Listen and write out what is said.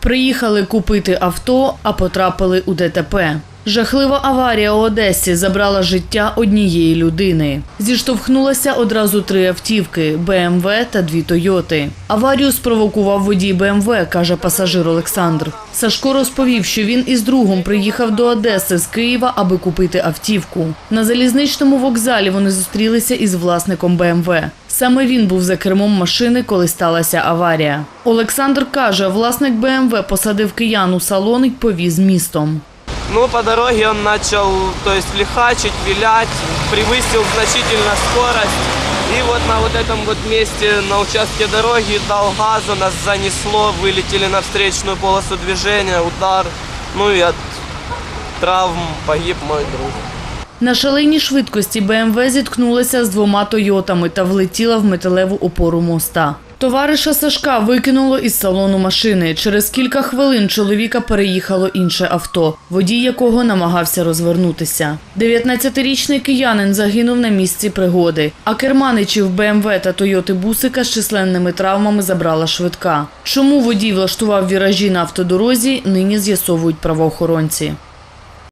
Приїхали купити авто, а потрапили у ДТП. Жахлива аварія у Одесі забрала життя однієї людини. Зіштовхнулися одразу три автівки БМВ та дві Тойоти. Аварію спровокував водій БМВ, каже пасажир Олександр. Сашко розповів, що він із другом приїхав до Одеси з Києва, аби купити автівку. На залізничному вокзалі вони зустрілися із власником БМВ. Саме він був за кермом машини, коли сталася аварія. Олександр каже, власник БМВ посадив киян у салон і повіз містом. Ну, по дороге он начал, то есть, лихачить, вилять, превысил значительно скорость. И вот на вот этом вот месте, на участке дороги, дал газу, нас занесло, вылетели на встречную полосу движения, удар. Ну и от травм погиб мой друг. На шаленій швидкості БМВ зіткнулася з двома Тойотами та влетіла в металеву опору моста. Товариша Сашка викинуло із салону машини. Через кілька хвилин чоловіка переїхало інше авто, водій якого намагався розвернутися. 19-річний киянин загинув на місці пригоди, а керманичів БМВ та Тойоти Бусика з численними травмами забрала швидка. Чому водій влаштував віражі на автодорозі, нині з'ясовують правоохоронці.